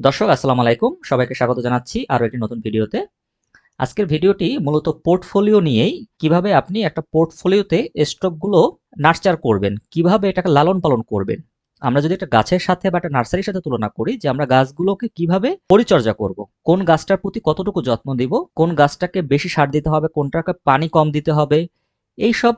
দর্শক, আসসালামু আলাইকুম। সবাইকে স্বাগত জানাচ্ছি আরও একটি নতুন ভিডিওতে। আজকের ভিডিওটি মূলত পোর্টফোলিও নিয়েই কীভাবে আপনি একটা পোর্টফোলিওতে স্টকগুলো নার্চার করবেন, কীভাবে এটাকে লালন পালন করবেন। আমরা যদি একটা গাছের সাথে বা একটা নার্সারির সাথে তুলনা করি যে আমরা গাছগুলোকে কীভাবে পরিচর্যা করব, কোন গাছটার প্রতি কতটুকু যত্ন দিব, কোন গাছটাকে বেশি সার দিতে হবে, কোনটাকে পানি কম দিতে হবে এইসব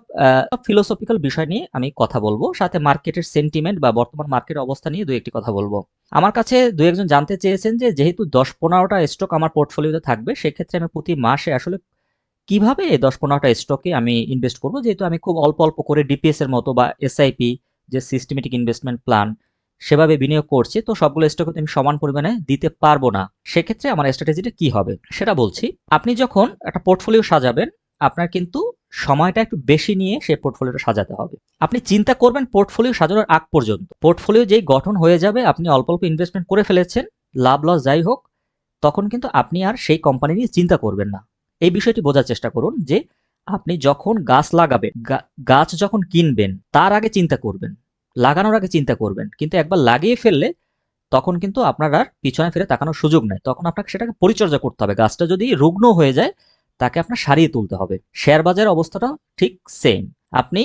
ফিলোসফিক্যাল বিষয় নিয়ে আমি কথা বলব। সাথে মার্কেটের সেন্টিমেন্ট বা বর্তমান মার্কেট অবস্থা নিয়ে দু একটি কথা বলব। আমার কাছে দু একজন জানতে চেয়েছেন যে, যেহেতু দশ পনেরোটা স্টক আমার পোর্টফোলিওতে থাকবে, সেক্ষেত্রে আমি প্রতি মাসে আসলে কীভাবে এই দশ পনেরোটা স্টকে আমি ইনভেস্ট করব? যেহেতু আমি খুব অল্প অল্প করে ডিপিএস এর মতো বা এসআইপি যে সিস্টেমেটিক ইনভেস্টমেন্ট প্ল্যান সেভাবে বিনিয়োগ করছি। তো সবগুলো স্টকে আমি সমান পরিমাণে দিতে পারব না। সেক্ষেত্রে আমার স্ট্র্যাটেজিটা কি হবে? সেটা বলছি। আপনি যখন একটা পোর্টফোলিও সাজাবেন, আপনার কিন্তু সময়টা একটু বেশি নিয়ে সে পোর্টফোলিওটা সাজাতে হবে। আপনি চিন্তা করবেন পোর্টফোলিও সাজানোর আগ পর্যন্ত। পোর্টফোলিও যেই গঠন হয়ে যাবে, আপনি অল্প অল্প ইনভেস্টমেন্ট করে ফেলেছেন, লাভ লস যাই হোক, তখন কিন্তু আপনি আর সেই কোম্পানি নিয়ে চিন্তা করবেন না। এই বিষয়টি বোঝার চেষ্টা করুন যে আপনি যখন গাছ লাগাবেন গাছ যখন কিনবেন, তার আগে চিন্তা করবেন, লাগানোর আগে চিন্তা করবেন। কিন্তু একবার লাগিয়ে ফেললে তখন কিন্তু আপনার আর পিছনে ফিরে তাকানোর সুযোগ নেই। তখন আপনাকে সেটাকে পরিচর্যা করতে হবে। গাছটা যদি রুগ্ন হয়ে যায় তাকে আপনার সারিয়ে তুলতে হবে। শেয়ার বাজারের অবস্থাটা ঠিক সেম আপনি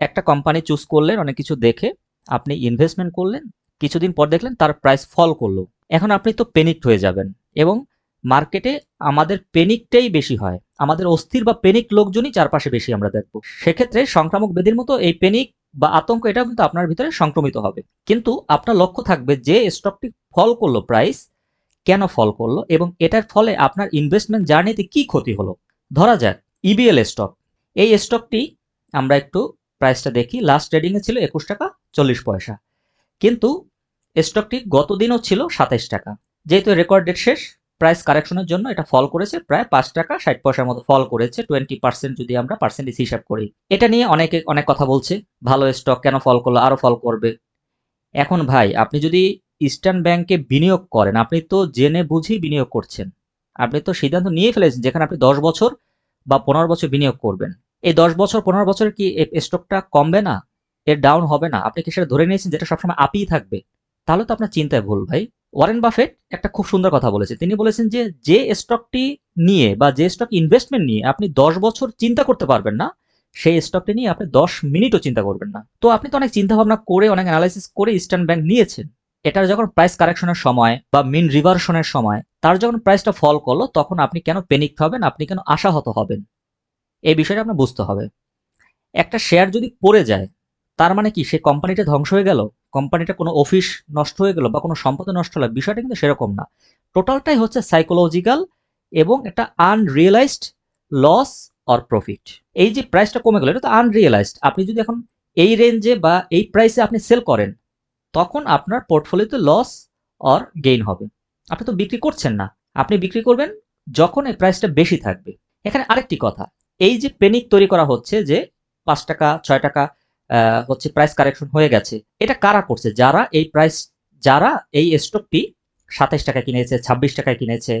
একটা কোম্পানি চুজ করলেন, অনেক কিছু দেখে আপনি ইনভেস্টমেন্ট করলেন, কিছুদিন পর দেখলেন তার প্রাইস ফল করল। এখন আপনি তো পেনিকড হয়ে যাবেন এবং মার্কেটে আমাদের পেনিকটাই বেশি হয়। আমাদের অস্থির বা পেনিক লোকজনই চারপাশে বেশি আমরা দেখব। সেক্ষেত্রে সংক্রামক ব্যাধির মতো এই পেনিক বা আতঙ্ক এটা কিন্তু আপনার ভিতরে সংক্রমিত হবে। কিন্তু আপনার লক্ষ্য থাকবে যে স্টকটি ফল করল প্রাইস কেন ফল করল এবং এটার ফলে আপনার ইনভেস্টমেন্ট জার্নিতে কি ক্ষতি হলো? ধরা যাক ইবিএল স্টক এই স্টকটি আমরা একটু প্রাইসটা দেখি। লাস্ট ট্রেডিংয়ে ছিল একুশ টাকা চল্লিশ পয়সা। কিন্তু স্টকটি গত দিনও ছিল সাতাইশ টাকা। যেহেতু রেকর্ড ডেট শেষ প্রাইস কারেকশনের জন্য এটা ফল করেছে, প্রায় পাঁচ টাকা ষাট পয়সার মতো ফল করেছে টোয়েন্টি পার্সেন্ট যদি আমরা পার্সেন্টেজ হিসাব করি। এটা নিয়ে অনেকে অনেক কথা বলছে, ভালো স্টক কেন ফল করল আরও ফল করবে। এখন ভাই, আপনি যদি ইস্টার্ন ব্যাংকে বিনিয়োগ করেন। আপনি তো জেনে বুঝেই বিনিয়োগ করছেন। আপনি তো সিদ্ধান্ত নিয়ে ফেলেছেন যেখানে আপনি দশ বছর বা পনেরো বছর বিনিয়োগ করবেন। এই দশ বছর, পনেরো বছর কি স্টকটা কমবে না? এর ডাউন হবে না? আপনি কি সেটা ধরে নিয়েছেন যেটা সবসময় আপিই থাকবে? তাহলে তো আপনার চিন্তায় ভুল ভাই। ওয়ারেন বাফেট একটা খুব সুন্দর কথা বলেছে। তিনি বলেছেন যে যে স্টকটি নিয়ে বা যে স্টক ইনভেস্টমেন্ট নিয়ে আপনি দশ বছর চিন্তা করতে পারবেন না, সেই স্টকটি নিয়ে আপনি দশ মিনিটও চিন্তা করবেন না। তো আপনি তো অনেক চিন্তা ভাবনা করে, অনেক অ্যানালাইসিস করে ইস্টার্ন ব্যাংক নিয়েছেন। এটার যখন প্রাইস কারেকশনের সময় বা মিন রিভার্সনের সময়, তার যখন প্রাইসটা ফল করল, তখন আপনি কেন পেনিক হবেন? আপনি কেন আশাহত হবেন? এই বিষয়টা আপনার বুঝতে হবে। একটা শেয়ার যদি পড়ে যায়, তার মানে কি? সে কোম্পানিটা ধ্বংস হয়ে গেল? কোম্পানিটা কোনো অফিস নষ্ট হয়ে গেল বা কোনো সম্পত্তি নষ্ট হলো? বিষয়টা কিন্তু সেরকম না। টোটালটাই হচ্ছে সাইকোলজিক্যাল এবং একটা আনরিয়েলাইজড লস অর প্রফিট এই যে প্রাইসটা কমে গেল, এটা তো আনরিয়েলাইজড আপনি যদি এখন এই রেঞ্জে বা এই প্রাইসে আপনি সেল করেন তখন আপনার পোর্টফোলিওতে লস অর গেইন হবে। আপনি তো বিক্রি করছেন না। আপনি বিক্রি করবেন যখন এই প্রাইসটা বেশি থাকবে। এখানে আরেকটি কথা, এই যে পেনিক তৈরি করা হচ্ছে যে পাঁচ টাকা, ছয় টাকা হচ্ছে প্রাইস কারেকশন হয়ে গেছে, এটা কারা করছে? যারা এই প্রাইস যারা এই স্টকটি সাতাইশ টাকায় কিনেছে, ছাব্বিশ টাকায় কিনেছে,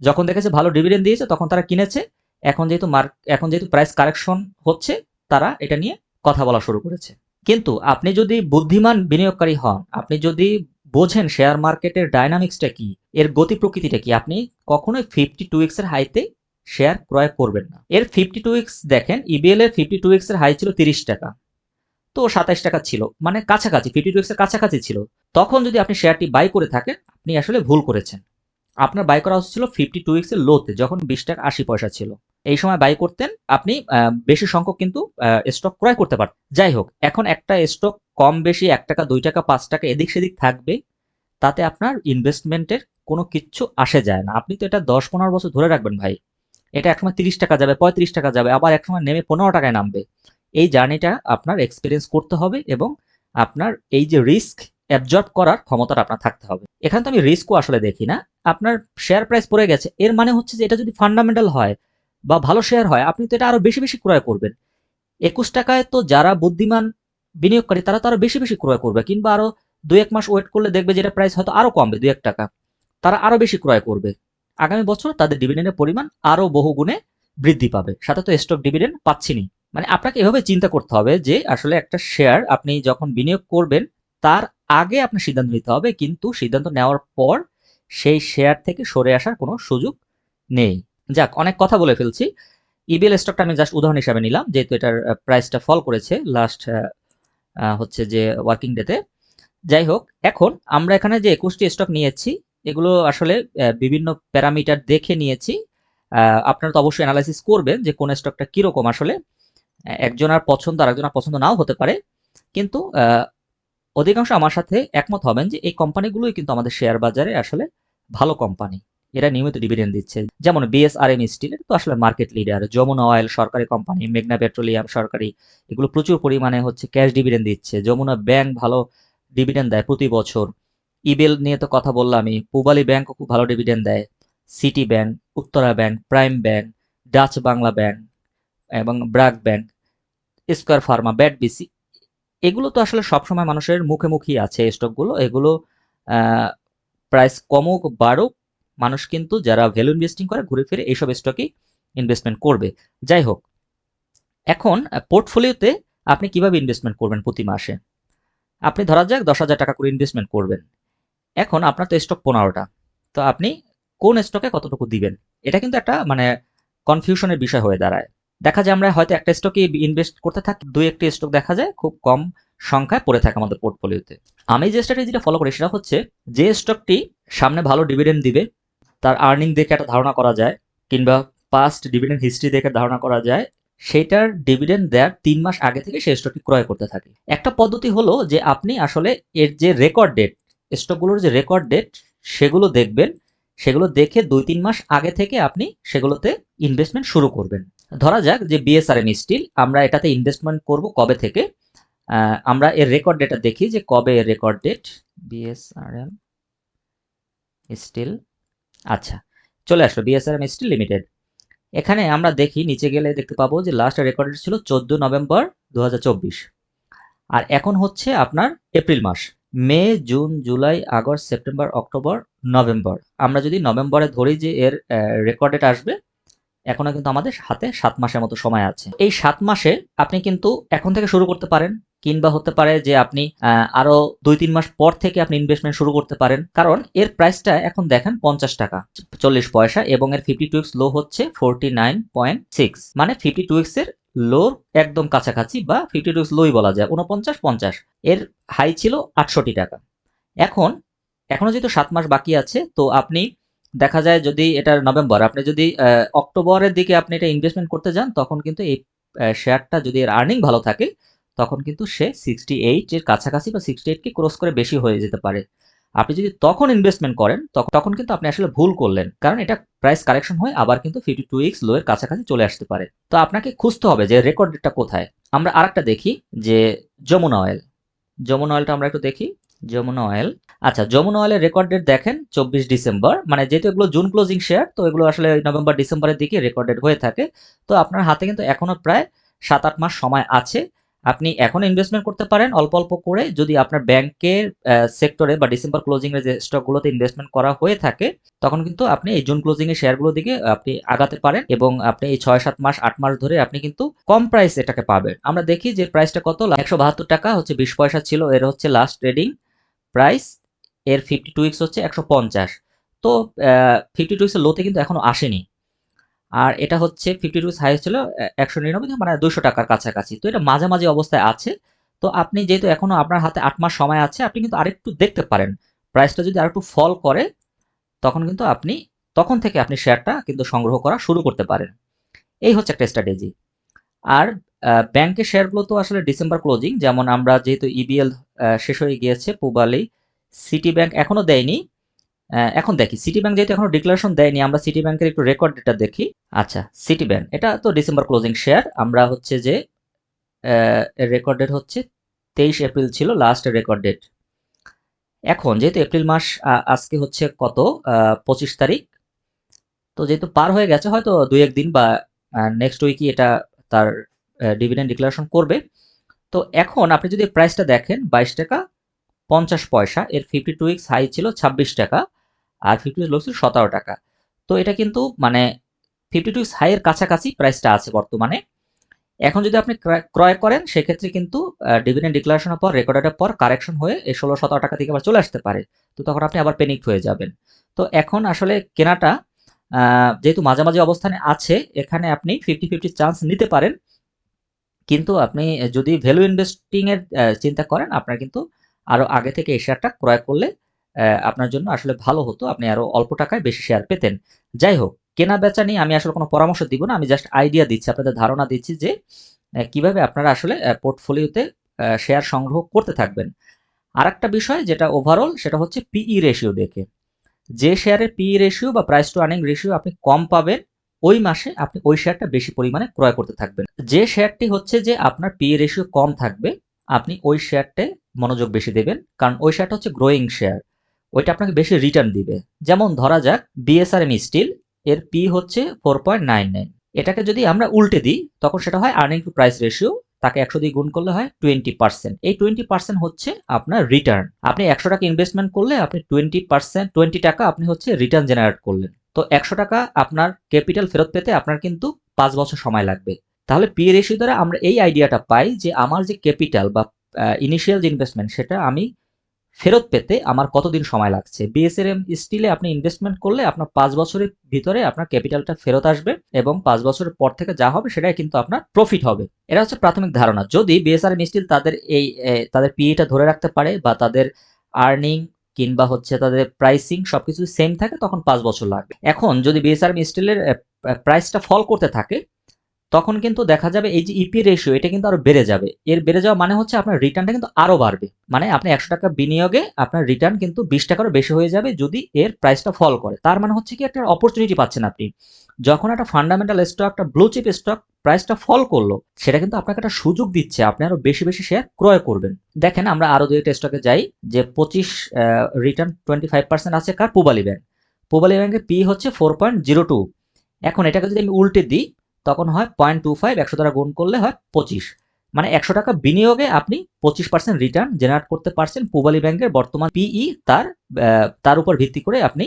যখন দেখেছে ভালো ডিভিডেন্ড দিয়েছে, তখন তারা কিনেছে। এখন যেহেতু মার্ক এখন যেহেতু প্রাইস কারেকশন হচ্ছে, তারা এটা নিয়ে কথা বলা শুরু করেছে। কিন্তু আপনি যদি বুদ্ধিমান বিনিয়োগকারী হন, আপনি যদি বোঝেন শেয়ার মার্কেটের ডাইনামিক্সটা কি, এর গতি প্রকৃতিটা কি, আপনি কখনোই ফিফটি টু এক্সের হাইতে শেয়ার ক্রয় করবেন না। এর ফিফটি টু এক্স দেখেন ইবিএল এর ফিফটি টু এক্সের হাই ছিল তিরিশ টাকা, তো সাতাইশ টাকা ছিল মানে কাছাকাছি ফিফটি টু এক্সের কাছাকাছি ছিল। তখন যদি আপনি শেয়ারটি বাই করে থাকেন, আপনি আসলে ভুল করেছেন। আপনার বাই করা উচিত ছিল ফিফটি টু এক্সের লোতে যখন বিশ টাকা আশি পয়সা ছিল। এই সময় বাই করতেন, আপনি বেশি সংখ্যক কিন্তু স্টক ক্রয় করতে পারতেন। যাই হোক, এখন একটা স্টক কম বেশি এক টাকা, দুই টাকা, পাঁচ টাকা এদিক সেদিক থাকবে, তাতে আপনার ইনভেস্টমেন্টের কোনো কিচ্ছু আসে যায় না। আপনি তো এটা দশ পনেরো বছর ধরে রাখবেন ভাই। এটা একসময় তিরিশ টাকা যাবে, পঁয়ত্রিশ টাকা যাবে, আবার একসময় নেমে পনেরো টাকায় নামবে। এই জার্নিটা আপনার এক্সপিরিয়েন্স করতে হবে এবং আপনার এই যে রিস্ক অ্যাবজর্ব করার ক্ষমতাটা আপনার থাকতে হবে। এখানে তো আমি রিস্কও আসলে দেখি না। আপনার শেয়ার প্রাইস পড়ে গেছে। এর মানে হচ্ছে যে এটা যদি ফান্ডামেন্টাল হয় বা ভালো শেয়ার হয়, আপনি তো এটা আরও বেশি বেশি ক্রয় করবেন। একুশ টাকায় তো যারা বুদ্ধিমান বিনিয়োগকারী, তারা তো আরও বেশি বেশি ক্রয় করবে, কিংবা আরও দু এক মাস ওয়েট করলে দেখবে যেটা প্রাইস হয়তো আরও কমবে দু এক টাকা। তারা আরও বেশি ক্রয় করবে। আগামী বছর তাদের ডিভিডেন্ডের পরিমাণ আরও বহু গুণে বৃদ্ধি পাবে। সাথে তো স্টক ডিভিডেন্ড পাচ্ছিনি। মানে আপনাকে এভাবে চিন্তা করতে হবে যে আসলে একটা শেয়ার আপনি যখন বিনিয়োগ করবেন, তার আগে আপনার সিদ্ধান্ত নিতে হবে, কিন্তু সিদ্ধান্ত নেওয়ার পর সেই শেয়ার থেকে সরে আসার কোনো সুযোগ নেই। যাক, অনেক কথা বলে ফেলছি। ইবিএল স্টকটা আমি জাস্ট উদাহরণ হিসাবে নিলাম, যেহেতু এটার প্রাইসটা ফল করেছে লাস্ট হচ্ছে যে ওয়ার্কিং ডেতে যাই হোক, এখন আমরা এখানে যে একুশটি স্টক নিয়েছি, এগুলো আসলে বিভিন্ন প্যারামিটার দেখে নিয়েছি। আপনারা তো অবশ্যই অ্যানালাইসিস করবেন যে কোন স্টকটা কীরকম আসলে। একজনের পছন্দ আর একজনের পছন্দ নাও হতে পারে। কিন্তু অধিকাংশ আমার সাথে একমত হবেন যে এই কোম্পানিগুলোই কিন্তু আমাদের শেয়ার বাজারে আসলে ভালো কোম্পানি এরা নিয়মিত ডিভিডেন্ড দিচ্ছে। যেমন বিএসআরএম স্টিল তো আসলে মার্কেট লিডার যমুনা অয়েল সরকারি কোম্পানি মেঘনা পেট্রোলিয়াম সরকারি, এগুলো প্রচুর পরিমাণে হচ্ছে ক্যাশ ডিভিডেন্ড দিচ্ছে। যমুনা ব্যাংক ভালো ডিভিডেন্ড দেয় প্রতি বছর। ইবেল নিয়ে তো কথা বললাম আমি পুবালি ব্যাংকও খুব ভালো ডিভিডেন্ড দেয়। City Bank Uttara Bank Prime Bank Dutch Bangla Bank এবং BRAC Bank Square Pharma BAT BC এগুলো তো আসলে সবসময় মানুষের মুখে মুখেই আছে স্টকগুলো এগুলো প্রাইস কমুক, বাড়ুক মানুষ কিন্তু যারা ভ্যালু ইনভেস্টিং করে ঘুরে ফিরে এইসব স্টকেই ইনভেস্টমেন্ট করবে। যাই হোক, এখন পোর্টফোলিওতে আপনি কীভাবে ইনভেস্টমেন্ট করবেন প্রতি মাসে? আপনি ধরা যাক দশ হাজার টাকা করে ইনভেস্টমেন্ট করবেন। এখন আপনার তো স্টক পনেরোটা। তো আপনি কোন স্টকে কতটুকু দিবেন? এটা কিন্তু একটা মানে কনফিউশনের বিষয় হয়ে দাঁড়ায়। দেখা যায় আমরা হয়তো একটা স্টকে ইনভেস্ট করতে থাকি, দুই একটি স্টক দেখা যায় খুব কম সংখ্যায় পড়ে থাকে আমাদের পোর্টফোলিওতে আমি যে স্ট্র্যাটেজিটা ফলো করি সেটা হচ্ছে, যে স্টকটি সামনে ভালো ডিভিডেন্ড দিবে তার আর্নিং দেখে একটা ধারণা করা যায়, কিংবা পাস্ট ডিভিডেন্ড হিস্ট্রি দেখে ধারণা করা যায়, সেটার ডিভিডেন্ড দেওয়ার তিন মাস আগে থেকে সেই স্টকটি ক্রয় করতে থাকে। একটা পদ্ধতি হলো যে আপনি আসলে এর যে রেকর্ড ডেট স্টকগুলোর যে রেকর্ড ডেট সেগুলো দেখবেন, সেগুলো দেখে দুই তিন মাস আগে থেকে আপনি সেগুলোতে ইনভেস্টমেন্ট শুরু করবেন। ধরা যাক যে বিএসআরএম স্টিল আমরা এটাতে ইনভেস্টমেন্ট করব কবে থেকে? আমরা এর রেকর্ড ডেটা দেখি যে কবে এর রেকর্ড ডেট বিএসআরএম স্টিল আচ্ছা চলে আসলো বিএসআরএম স্টিল লিমিটেড এখানে আমরা দেখি, নিচে গেলে দেখতে পাবো যে লাস্ট রেকর্ড ছিল চোদ্দ নভেম্বর দু হাজার চব্বিশ। আর এখন হচ্ছে আপনার এপ্রিল মাস, May, June, July, August, September, October, November. আমরা যদি নভেম্বরে ধরি যে এর রেকর্ডেড আসবে, এখনও কিন্তু আমাদের হাতে সাত মাসের মতো সময় আছে। এই সাত মাসে আপনি কিন্তু এখন থেকে শুরু করতে পারেন। কিংবা হতে পারে যে আপনি আরও দুই তিন মাস পর থেকে আপনি ইনভেস্টমেন্ট শুরু করতে পারেন। কারণ এর প্রাইসটা এখন দেখেন পঞ্চাশ টাকা, চল্লিশ পয়সা এবং এর ফিফটি টু লো হচ্ছে ফোরটি নাইন পয়েন্ট সিক্স মানে ফিফটি টু এর লোর একদম কাছাকাছি বা ফিফটি টু লোই বলা যায় উনপঞ্চাশ পঞ্চাশ। এর হাই ছিল আটষট্টি টাকা। এখন, এখনও যেহেতু সাত মাস বাকি আছে, তো আপনি দেখা যায় যদি এটার নভেম্বর, আপনি যদি অক্টোবরের দিকে আপনি এটা ইনভেস্টমেন্ট করতে যান, তখন কিন্তু এই শেয়ারটা যদি এর আর্নিং ভালো থাকে তখন কিন্তু সে সিক্সটি এইট এর কাছাকাছি বা সিক্সটি এইটকে ক্রস করে বেশি হয়ে যেতে পারে। আপনি যদি তখন ইনভেস্টমেন্ট করেন, তখ- তখন কিন্তু আপনি আসলে ভুল করলেন। কারণ এটা প্রাইস কারেকশন হয়ে আবার কিন্তু ফিফটি টু উইক্স লো এর কাছাকাছি চলে আসতে পারে। তো আপনাকে খুঁজতে হবে যে রেকর্ড ডেটটা কোথায়। আমরা আরেকটা দেখি যে যমুনা অয়েল যমুনা অয়েলটা আমরা একটু দেখি। যমুনা অয়েল আচ্ছা যমুনা অয়েলের রেকর্ড ডেট দেখেন চব্বিশ ডিসেম্বর। মানে যেহেতু এগুলো জুন ক্লোজিং শেয়ার তো এগুলো আসলে নভেম্বর ডিসেম্বরের দিকে রেকর্ড ডেট হয়ে থাকে। তো আপনার হাতে কিন্তু এখনও প্রায় সাত আট মাস সময় আছে। আপনি এখন ইনভেস্টমেন্ট করতে পারেন, অল্প অল্প করে। যদি আপনার ব্যাংকের সেক্টরে বা ডিসেম্বর ক্লোজিং এর যে স্টকগুলোতে ইনভেস্টমেন্ট করা হয়ে থাকে, তখন কিন্তু আপনি এই জুন ক্লোজিং এর শেয়ারগুলোর দিকে আপনি আগাতে পারেন এবং আপনি এই ছয় সাত মাস, আট মাস ধরে আপনি কিন্তু কম প্রাইস এটাকে পাবেন। আমরা দেখি যে প্রাইসটা কত? একশো বাহাত্তর টাকা হচ্ছে বিশ পয়সা ছিল, এর হচ্ছে লাস্ট ট্রেডিং প্রাইস এর ফিফটি টু হচ্ছে একশো পঞ্চাশ। তো ফিফটি টু লোতে কিন্তু এখনও আসেনি। আর এটা হচ্ছে ফিফটি টু হাই ছিল একশো নিরানব্বই মানে দুশো টাকার কাছাকাছি। তো এটা মাঝামাঝি অবস্থায় আছে। তো আপনি যেহেতু এখনও আপনার হাতে আট মাস সময় আছে, আপনি কিন্তু আরেকটু দেখতে পারেন। প্রাইসটা যদি আরেকটু ফল করে, তখন কিন্তু আপনি, তখন থেকে আপনি শেয়ারটা কিন্তু সংগ্রহ করা শুরু করতে পারেন। এই হচ্ছে একটা স্ট্র্যাটেজি আর ব্যাংকের শেয়ারগুলো তো আসলে ডিসেম্বর ক্লোজিং যেমন আমরা যেহেতু ইবিএল শেষ হয়ে গিয়েছে, পুবালি সিটি ব্যাংক এখনও দেয়নি। এখন দেখি সিটি ব্যাংক যেহেতু এখনও ডিক্লারেশন দেয়নি, আমরা সিটি ব্যাংকের একটু রেকর্ড ডেটা দেখি। আচ্ছা সিটি ব্যাংক এটা তো ডিসেম্বর ক্লোজিং শেয়ার আমরা হচ্ছে যে রেকর্ড ডেট হচ্ছে তেইশ এপ্রিল ছিল লাস্ট রেকর্ড ডেট এখন যেহেতু এপ্রিল মাস আজকে হচ্ছে কত? পঁচিশ তারিখ। তো যেহেতু পার হয়ে গেছে, হয়তো দুই একদিন বা নেক্সট উইকই এটা তার ডিভিডেন্ড ডিক্লারেশন করবে। তো এখন আপনি যদি প্রাইসটা দেখেন, বাইশ টাকা পঞ্চাশ পয়সা, এর ফিফটি টু উইক্স হাই ছিল ছাব্বিশ টাকা। আর ফিফটি লো ছিল সতেরো টাকা। তো এটা কিন্তু মানে ফিফটি টু হাইয়ের কাছাকাছি প্রাইসটা আছে বর্তমানে। এখন যদি আপনি ক্রয়- করেন, সেক্ষেত্রে কিন্তু ডিভিডেন্ড ডিক্লারেশনের পর রেকর্ডের পর কারেকশন হয়ে এই ষোলো সতেরো টাকা থেকে আবার চলে আসতে পারে। তো তখন আপনি আবার পেনিক হয়ে যাবেন। তো এখন আসলে কেনাটা যেহেতু মাঝামাঝি অবস্থানে আছে, এখানে আপনি ফিফটি ফিফটি চান্স নিতে পারেন। কিন্তু আপনি যদি ভ্যালু ইনভেস্টিংয়ের চিন্তা করেন, আপনার কিন্তু আরও আগে থেকে এই শেয়ারটা ক্রয় করলে আপনার জন্য আসলে ভালো হতো। আপনি আরও অল্প টাকায় বেশি শেয়ার পেতেন। যাই হোক, কেনা বেচা নিয়ে আমি আসলে কোনো পরামর্শ দিব না। আমি জাস্ট আইডিয়া দিচ্ছি, আপনাদের ধারণা দিচ্ছি যে কীভাবে আপনারা আসলে পোর্টফোলিওতে শেয়ার সংগ্রহ করতে থাকবেন। আর একটা বিষয় যেটা ওভারঅল সেটা হচ্ছে পিই রেশিও দেখে। যে শেয়ারের পিই রেশিও বা প্রাইস টু আর্নিং রেশিও আপনি কম পাবেন, ওই মাসে আপনি ওই শেয়ারটা বেশি পরিমাণে ক্রয় করতে থাকবেন। যে শেয়ারটি হচ্ছে যে আপনার পিই রেশিও কম থাকবে, আপনি ওই শেয়ারটে মনোযোগ বেশি দেবেন। কারণ ওই শেয়ারটা হচ্ছে গ্রোয়িং শেয়ার ওইটা আপনাকে বেশি রিটার্ন দিবে। যেমন ধরা যাক বিএসআরএম স্টিল এর পি হচ্ছে ফোর পয়েন্ট নাইন নাইন এটাকে যদি আমরা উল্টে দিই, তখন সেটা হয় আর্নিং টু প্রাইস রেশিও তাকে একশো দিয়ে গুণ করলে হয় টোয়েন্টি পার্সেন্ট এই টোয়েন্টি পার্সেন্ট হচ্ছে আপনার রিটার্ন আপনি একশো টাকা ইনভেস্টমেন্ট করলে আপনি টোয়েন্টি পার্সেন্ট টোয়েন্টি টাকা আপনি হচ্ছে রিটার্ন জেনারেট করলেন। তো একশো টাকা আপনার ক্যাপিটাল ফেরত পেতে আপনার কিন্তু পাঁচ বছর সময় লাগবে। তাহলে পি রেশিও দ্বারা আমরা এই আইডিয়াটা পাই যে আমার যে ক্যাপিটাল বা ইনিশিয়াল যে ইনভেস্টমেন্ট সেটা আমি ফেরত পেতে আমার কতদিন সময় লাগছে? বিএসএরএম স্টিলে আপনি ইনভেস্টমেন্ট করলে আপনার পাঁচ বছরের ভিতরে আপনার ক্যাপিটালটা ফেরত আসবে এবং পাঁচ বছরের পর থেকে যা হবে সেটাই কিন্তু আপনার প্রফিট হবে। এটা হচ্ছে প্রাথমিক ধারণা। যদি বিএসআরএম স্টিল তাদের এই তাদের পিএটা ধরে রাখতে পারে বা তাদের আর্নিং কিংবা হচ্ছে তাদের প্রাইসিং সবকিছু সেম থাকে, তখন পাঁচ বছর লাগবে। এখন যদি বিএসআরএম স্টিলের প্রাইসটা ফল করতে থাকে তখন কিন্তু দেখা যাবে এই যে ইপি রেশিও এটা কিন্তু আরও বেড়ে যাবে। এর বেড়ে যাওয়া মানে হচ্ছে আপনার রিটার্নটা কিন্তু আরও বাড়বে। মানে আপনি একশো টাকা বিনিয়োগে আপনার রিটার্ন কিন্তু বিশ টাকারও বেশি হয়ে যাবে যদি এর প্রাইসটা ফল করে। তার মানে হচ্ছে কি একটা অপরচুনিটি পাচ্ছেন আপনি। যখন একটা ফান্ডামেন্টাল স্টক একটা ব্লু চিপ স্টক প্রাইসটা ফল করল, সেটা কিন্তু আপনাকে একটা সুযোগ দিচ্ছে, আপনি আরও বেশি বেশি শেয়ার ক্রয় করবেন। দেখেন, আমরা আরও দুই একটা স্টকে যাই, যে পঁচিশ রিটার্ন টোয়েন্টি ফাইভ পার্সেন্ট আছে কার? পুবালি ব্যাংক পুবালি ব্যাংকের পি হচ্ছে ফোর পয়েন্ট জিরো টু এখন এটাকে যদি আমি উল্টে দিই তখন হয় পয়েন্ট টু ফাইভ একশো দ্বারা গুণ করলে হয় পঁচিশ। মানে একশো টাকা বিনিয়োগে আপনি পঁচিশ পার্সেন্ট রিটার্ন জেনারেট করতে পারছেন পুবালি ব্যাংকের বর্তমান পিই তার তার উপর ভিত্তি করে আপনি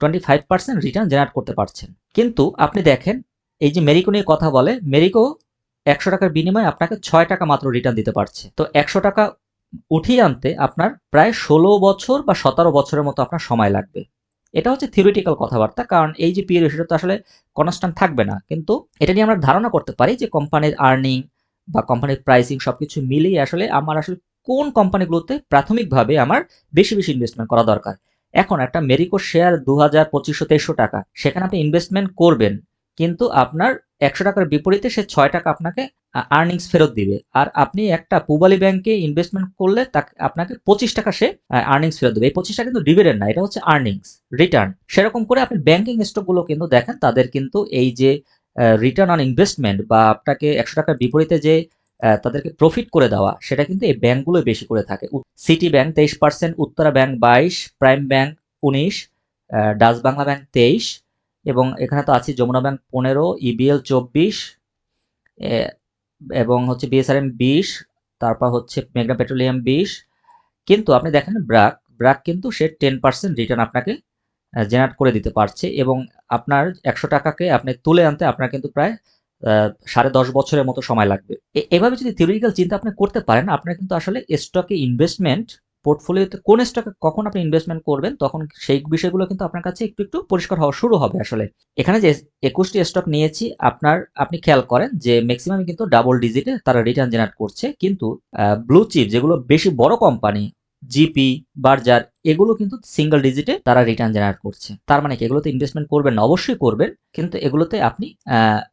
twenty five percent return generate করতে পারছেন। কিন্তু আপনি দেখেন, এই যে মেরিকো নিয়ে কথা বলে মেরিকো একশো টাকার বিনিময়ে আপনাকে ছয় টাকা মাত্র রিটার্ন দিতে পারছে। তো একশো টাকা উঠিয়ে আনতে আপনার প্রায় ষোলো বছর বা সতেরো বছরের মতো আপনার সময় লাগবে। এটা হচ্ছে থিওরিটিক্যাল কথাবার্তা, কারণ এই যে পিএ রেশিও তো আসলে কনস্ট্যান্ট থাকবে না। কিন্তু এটা নিয়ে আমরা ধারণা করতে পারি যে কোম্পানির আর্নিং বা কোম্পানির প্রাইসিং সব কিছু মিলিয়ে আসলে আমার আসলে কোন কোম্পানিগুলোতে প্রাথমিকভাবে আমার বেশি বেশি ইনভেস্টমেন্ট করা দরকার। এখন একটা মেরিকো শেয়ার দু হাজার পঁচিশশো তেইশশো টাকা, সেখানে আপনি ইনভেস্টমেন্ট করবেন, কিন্তু আপনার একশো টাকার বিপরীতে সে ছয় টাকা আপনাকে আর্নিংস ফেরত দিবে। আর আপনি একটা পুবালি ব্যাংকে ইনভেস্টমেন্ট করলে তাকে, আপনাকে পঁচিশ টাকা সে আর্নিংস ফেরত দেবে। এই পঁচিশ টাকা কিন্তু ডিভিডেন্ড না, এটা হচ্ছে আর্নিংস রিটার্ন সেরকম করে আপনি ব্যাংকিং স্টকগুলো কিন্তু দেখেন, তাদের কিন্তু এই যে রিটার্ন অন ইনভেস্টমেন্ট বা আপনাকে একশো টাকার বিপরীতে যে তাদেরকে প্রফিট করে দেওয়া, সেটা কিন্তু এই ব্যাংকগুলো বেশি করে থাকে। সিটি ব্যাংক তেইশ পার্সেন্ট উত্তরা ব্যাংক বাইশ প্রাইম ব্যাংক উনিশ ডাচ বাংলা ব্যাংক তেইশ এবং এখানে তো আছে যমুনা ব্যাংক পনেরো ইবিএল চব্বিশ এবং হচ্ছে বিএসআরএম বিশ, তারপর হচ্ছে মেঘনা পেট্রোলিয়াম বিশ। কিন্তু আপনি দেখেন ব্রাক ব্রাক কিন্তু সে টেন পার্সেন্ট রিটার্ন আপনাকে জেনারেট করে দিতে পারছে এবং আপনার একশো টাকাকে আপনি তুলে আনতে আপনার কিন্তু প্রায় সাড়ে দশ বছরের মতো সময় লাগবে। এভাবে যদি থিওরিটিক্যাল চিন্তা আপনি করতে পারেন, আপনার কিন্তু আসলে স্টকে ইনভেস্টমেন্ট পোর্টফোলিওতে কোন স্টকে কখন আপনি ইনভেস্টমেন্ট করবেন, তখন সেই বিষয়গুলো কিন্তু আপনার কাছে একটু একটু পরিষ্কার হওয়া শুরু হবে আসলে। এখানে যে একুশটি স্টক নিয়েছি, আপনার, আপনি খেয়াল করেন যে ম্যাক্সিমাম কিন্তু ডাবল ডিজিটে তারা রিটার্ন জেনারেট করছে। কিন্তু ব্লু চিপ যেগুলো বেশি বড় কোম্পানি জিপি বার্জার এগুলো কিন্তু সিঙ্গেল ডিজিটে তারা রিটার্ন জেনারেট করছে। তার মানে কি, এগুলোতে ইনভেস্টমেন্ট করবেন অবশ্যই করবেন। কিন্তু এগুলোতে আপনি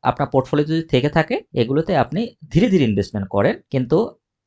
আপনার পোর্টফোলিও যদি থেকে থাকে, এগুলোতে আপনি ধীরে ধীরে ইনভেস্টমেন্ট করেন। কিন্তু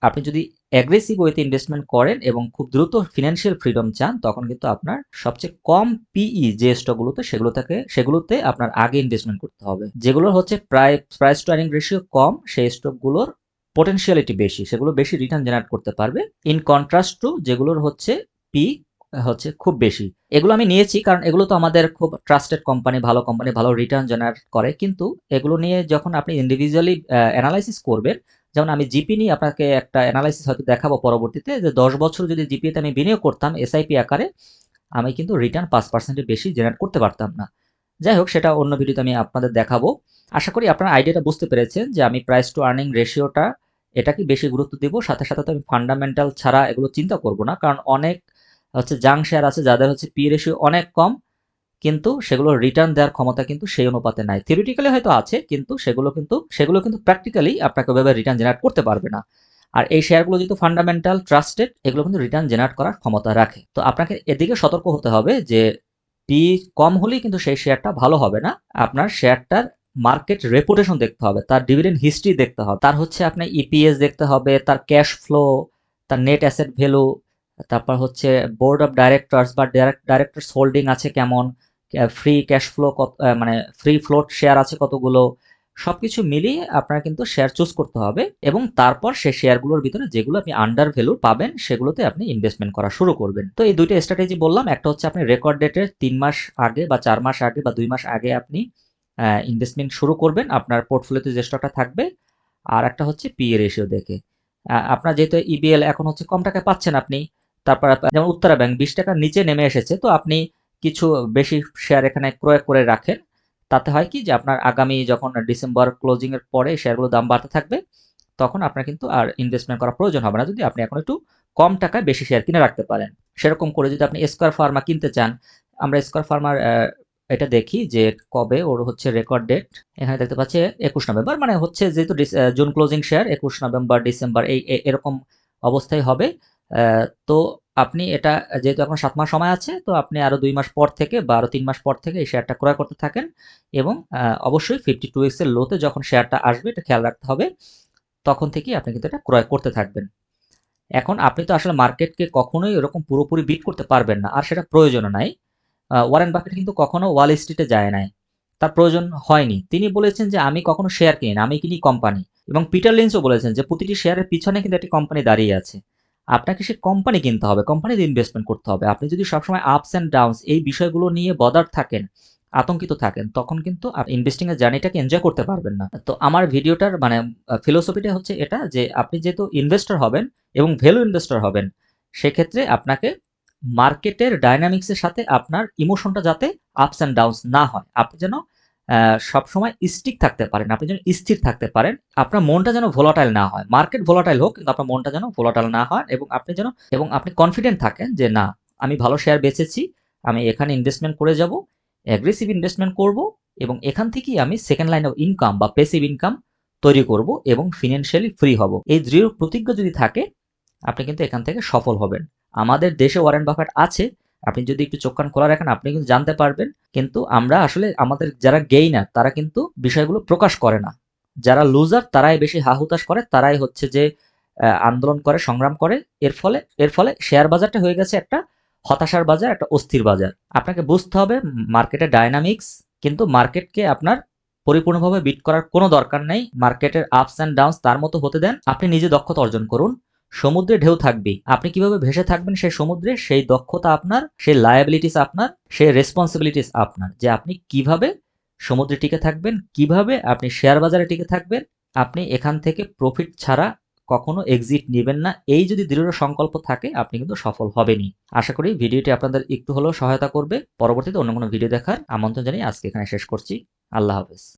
আপনি যদি অ্যাগ্রেসিভ ওয়েতে ইনভেস্টমেন্ট করেন এবং খুব দ্রুত ফিনান্সিয়াল ফ্রিডম চান, তখন কিন্তু আপনার সবচেয়ে কম পিই যে স্টকগুলোতে সেগুলো থাকে সেগুলোতে আপনার আগে ইনভেস্টমেন্ট করতে হবে। যেগুলো হচ্ছে প্রায় প্রাইস টু আর্নিং রেশিও কম, সেই স্টকগুলোর পোটেনশিয়ালিটি বেশি, সেগুলো বেশি রিটার্ন জেনারেট করতে পারবে। ইন কন্ট্রাস্ট টু যেগুলোর হচ্ছে পি হচ্ছে খুব বেশি। এগুলো আমি নিয়েছি কারণ এগুলো তো আমাদের খুব ট্রাস্টেড কোম্পানি ভালো কোম্পানি ভালো রিটার্ন জেনারেট করে। কিন্তু এগুলো নিয়ে যখন আপনি ইন্ডিভিজুয়ালি অ্যানালাইসিস করবেন যেমন আমি জিপি নিয়ে আপনাকে একটা অ্যানালাইসিস হয়তো দেখাবো পরবর্তীতে যে দশ বছর যদি জিপিতে আমি বিনিয়োগ করতাম এসআইপি আকারে, আমি কিন্তু রিটার্ন পাঁচ পার্সেন্টের বেশি জেনারেট করতে পারতাম না। যাই হোক, সেটা অন্য ভিডিওতে আমি আপনাদের দেখাবো। আশা করি আপনার আইডিয়াটা বুঝতে পেরেছেন যে আমি প্রাইস টু আর্নিং রেশিওটা এটাকে বেশি গুরুত্ব দিব? সাথে সাথে তো আমি ফান্ডামেন্টাল ছাড়া এগুলো চিন্তা করব না, কারণ অনেক হচ্ছে জাং শেয়ার আছে যাদের হচ্ছে পি রেশিও অনেক কম। কিন্তু সেগুলো রিটার্ন দেওয়ার ক্ষমতা কিন্তু সেই অনুপাতে নাই। থিওরিটিক্যালি হয়তো আছে, কিন্তু সেগুলো কিন্তু সেগুলো কিন্তু প্র্যাকটিক্যালি আপনাকে ওইভাবে রিটার্ন জেনারেট করতে পারবে না। আর এই শেয়ারগুলো যেহেতু ফান্ডামেন্টাল ট্রাস্টেড এগুলো কিন্তু রিটার্ন জেনারেট করার ক্ষমতা রাখে। তো আপনাকে এদিকে সতর্ক হতে হবে যে পি কম হলেই কিন্তু সেই শেয়ারটা ভালো হবে না। আপনার শেয়ারটার মার্কেট রেপুটেশন দেখতে হবে, তার ডিভিডেন্ড হিস্ট্রি দেখতে হবে, তার হচ্ছে আপনার ইপিএস দেখতে হবে, তার ক্যাশ ফ্লো তার নেট অ্যাসেট ভ্যালু তারপর হচ্ছে বোর্ড অফ ডাইরেক্টরস বা ডাইরেক্টরস হোল্ডিং আছে কেমন ফ্রি ক্যাশ ফ্লো কত মানে ফ্রি ফ্লোট শেয়ার আছে কতগুলো সব কিছু মিলিয়ে আপনার কিন্তু শেয়ার চুজ করতে হবে এবং তারপর সেই শেয়ারগুলোর ভিতরে যেগুলো আপনি আন্ডার ভ্যালু পাবেন সেগুলোতে আপনি ইনভেস্টমেন্ট করা শুরু করবেন। তো এই দুইটা স্ট্র্যাটেজি বললাম, একটা হচ্ছে আপনি রেকর্ড ডেটের তিন মাস আগে বা চার মাস আগে বা দুই মাস আগে আপনি ইনভেস্টমেন্ট শুরু করবেন আপনার পোর্টফোলিওতে যে স্টকটা থাকবে, আর একটা হচ্ছে পি এ রেশিও দেখে। আপনার যেহেতু ইবিএল এখন হচ্ছে কম টাকায় পাচ্ছেন আপনি, তারপর যেমন উত্তরা ব্যাংক বিশ টাকার নিচে নেমে এসেছে, তো আপনি কিছু বেশি শেয়ার এখানে ক্রয় করে রাখেন। তাতে হয় কি যে আপনার আগামী যখন ডিসেম্বর ক্লোজিং এর পরে শেয়ারগুলোর দাম বাড়তে থাকবে, তখন আপনার কিন্তু আর ইনভেস্টমেন্ট করার প্রয়োজন হবে না। যদি আপনি এখন একটু কম টাকায় বেশি শেয়ার কিনে রাখতে পারেন। সেরকম করে যদি আপনি স্কোয়ার ফার্মা কিনতে চান, আমরা স্কোয়ার ফার্মার এটা দেখি যে কবে ওর হচ্ছে রেকর্ড ডেট এখানে দেখতে পাচ্ছি একুশ নভেম্বর মানে হচ্ছে যেহেতু জুন ক্লোজিং শেয়ার একুশ নভেম্বর ডিসেম্বর এই এরকম অবস্থায় হবে। তো আপনি এটা, যেহেতু এখন সাত মাস সময় আছে, তো আপনি আরও দুই মাস পর থেকে বা আরও তিন মাস পর থেকে এই শেয়ারটা ক্রয় করতে থাকেন এবং অবশ্যই ফিফটি টু এক্সের লোতে যখন শেয়ারটা আসবে, এটা খেয়াল রাখতে হবে, তখন থেকেই আপনি কিন্তু এটা ক্রয় করতে থাকবেন। এখন আপনি তো আসলে মার্কেটকে কখনোই এরকম পুরোপুরি বিট করতে পারবেন না, আর সেটা প্রয়োজনও নাই। ওয়ারেন বাফেট কিন্তু কখনো ওয়াল স্ট্রিটে যায় নাই, তার প্রয়োজন হয়নি। তিনি বলেছেন যে, আমি কখনো শেয়ার কিনি না, আমি কিনি কোম্পানি। এবং পিটার লিন্সও বলেছেন যে, প্রতিটি শেয়ারের পিছনে কিন্তু একটি কোম্পানি দাঁড়িয়ে আছে। আপনাকে সে কোম্পানি কিনতে হবে কোম্পানিতে ইনভেস্টমেন্ট করতে হবে। আপনি যদি সবসময় আপস অ্যান্ড ডাউনস এই বিষয়গুলো নিয়ে বদার থাকেন, আতঙ্কিত থাকেন, তখন কিন্তু ইনভেস্টিং এর জার্নিটাকে এনজয় করতে পারবেন না। তো আমার ভিডিওটার মানে ফিলোসফিটা হচ্ছে এটা যে, আপনি যেহেতু ইনভেস্টর হবেন এবং ভ্যালু ইনভেস্টর হবেন, সেক্ষেত্রে আপনাকে মার্কেটের ডাইনামিক্সের সাথে আপনার ইমোশনটা যাতে আপস অ্যান্ড ডাউনস না হয়। আপনি যেন সবসময় স্টিক থাকতে পারেন। আপনি যেন স্থির থাকতে পারেন, আপনার মনটা যেন ভোলাটাইল না হয়। মার্কেট ভোলাটাইল হোক, কিন্তু আপনার মনটা যেন ভোলাটাইল না হয় এবং আপনি যেন, এবং আপনি কনফিডেন্ট থাকেন যে, না, আমি ভালো শেয়ার বেচেছি, আমি এখানে ইনভেস্টমেন্ট করে যাব অ্যাগ্রেসিভ ইনভেস্টমেন্ট করব এবং এখান থেকেই আমি সেকেন্ড লাইন অফ ইনকাম বা পেসিভ ইনকাম তৈরি করব এবং ফিনান্সিয়ালি ফ্রি হব। এই দৃঢ় প্রতিজ্ঞা যদি থাকে, আপনি কিন্তু এখান থেকে সফল হবেন। আমাদের দেশে ওয়ারেন বাফেট আছে আপনি যদি একটু চোখ কান খোলা রাখেন, আপনি কিন্তু জানতে পারবেন। কিন্তু আমরা আসলে আমাদের যারা গেইনার তারা কিন্তু বিষয়গুলো প্রকাশ করে না। যারা লুজার তারাই বেশি হাহুতাশ করে, তারাই হচ্ছে যে আন্দোলন করে, সংগ্রাম করে। এর ফলে এর ফলে শেয়ার বাজারটা হয়ে গেছে একটা হতাশার বাজার, একটা অস্থির বাজার। আপনাকে বুঝতে হবে মার্কেটের ডায়নামিক্স কিন্তু মার্কেটকে আপনার পরিপূর্ণভাবে বিট করার কোনো দরকার নেই। মার্কেটের আপস অ্যান্ড ডাউনস তার মতো হতে দেন। আপনি নিজে দক্ষতা অর্জন করুন। সমুদ্রে ঢেউ থাকবেই আপনি কীভাবে ভেসে থাকবেন সেই সমুদ্রে? সেই দক্ষতা আপনার, সেই লায়াবিলিটিস আপনার, সেই রেসপন্সিবিলিটিস আপনার। যে আপনি কীভাবে সমুদ্রে টিকে থাকবেন, কীভাবে আপনি শেয়ার বাজারে টিকে থাকবেন, আপনি এখান থেকে প্রফিট ছাড়া কখনো এক্সিট নেবেন না। এই যদি দৃঢ় সংকল্প থাকে, আপনি কিন্তু সফল হবেনই। আশা করি ভিডিওটি আপনাদের একটু হলেও সহায়তা করবে। পরবর্তীতে অন্য কোনো ভিডিও দেখার আমন্ত্রণ জানিয়ে আজকে এখানে শেষ করছি। আল্লাহ হাফেজ।